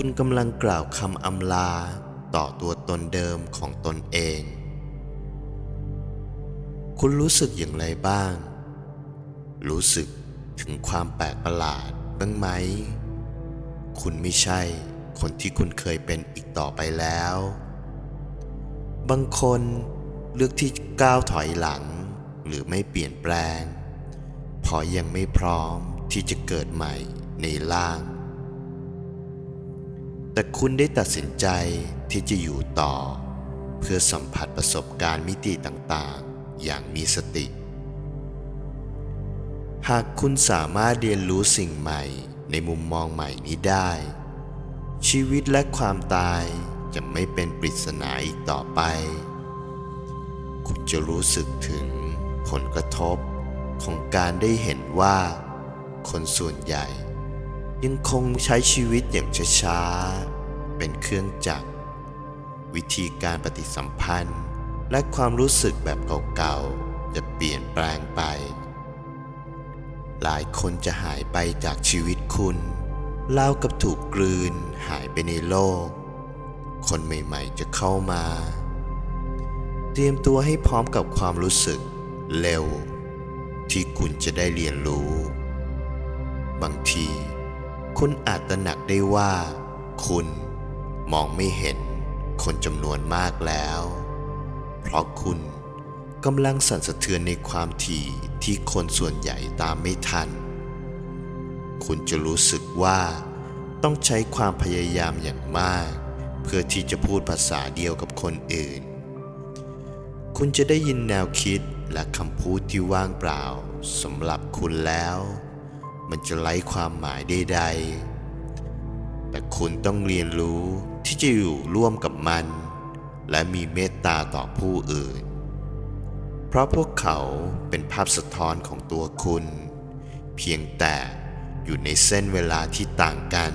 คุณกำลังกล่าวคำอำลาต่อตัวตนเดิมของตนเอง คุณรู้สึกอย่างไรบ้าง รู้สึกถึงความแปลกประหลาดบ้างไหม คุณไม่ใช่คนที่คุณเคยเป็นอีกต่อไปแล้ว บางคนเลือกที่ก้าวถอยหลัง หรือไม่เปลี่ยนแปลงเพอยังไม่พร้อมที่จะเกิดใหม่ในร่าง แต่คุณได้ตัดสินใจที่จะอยู่ต่อ เพื่อสัมผัสประสบการณ์มิติต่างๆ อย่างมีสติ หากคุณสามารถเรียนรู้สิ่งใหม่ในมุมมองใหม่นี้ได้ ชีวิตและความตายจะไม่เป็นปริศนาอีกต่อไป คุณจะรู้สึกถึงผลกระทบของการได้เห็นว่า คนส่วนใหญ่ ยังคงใช้ชีวิตอย่างช้าๆ เป็นเครื่องจักร วิธีการปฏิสัมพันธ์ และความรู้สึกแบบเก่าๆ จะเปลี่ยนแปลงไป หลายคนจะหายไปจากชีวิตคุณเล่ากับถูกกลืนหายไปในโลก คนใหม่ๆจะเข้ามา เตรียมตัวให้พร้อมกับความรู้สึกเร็ว ที่คุณจะได้เรียนรู้ บางที คุณอาจตระหนักได้ว่า คุณมองไม่เห็นคนจำนวนมากแล้ว เพราะคุณกำลังสั่นสะเทือนในความถี่ที่คนส่วนใหญ่ตามไม่ทัน คุณจะรู้สึกว่าต้องใช้ความพยายามอย่างมาก เพื่อที่จะพูดภาษาเดียวกับคนอื่น คุณจะได้ยินแนวคิดและคำพูดที่ว่างเปล่าสำหรับคุณแล้ว มันจะไร้ความหมายใดๆ แต่คุณต้องเรียนรู้ที่จะอยู่ร่วมกับมัน และมีเมตตาต่อผู้อื่น เพราะพวกเขาเป็นภาพสะท้อนของตัวคุณ เพียงแต่อยู่ในเส้นเวลาที่ต่างกัน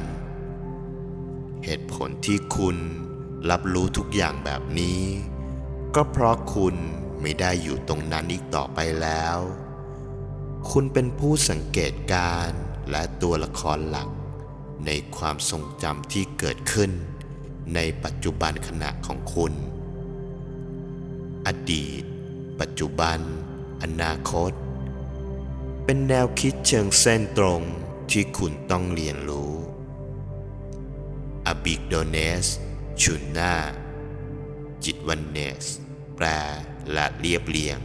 เหตุผลที่คุณรับรู้ทุกอย่างแบบนี้ ก็เพราะคุณไม่ได้อยู่ตรงนั้นอีกต่อไปแล้ว คุณเป็นผู้สังเกตการณ์และตัวละครหลัก ในความทรงจำที่เกิดขึ้น ในปัจจุบันขณะของคุณ อดีต ปัจจุบัน อนาคต เป็นแนวคิดเชิงเส้นตรงที่คุณต้องเรียนรู้อบิกโดเนสชุนนาจิตวันเนส แปลและเรียบเรียง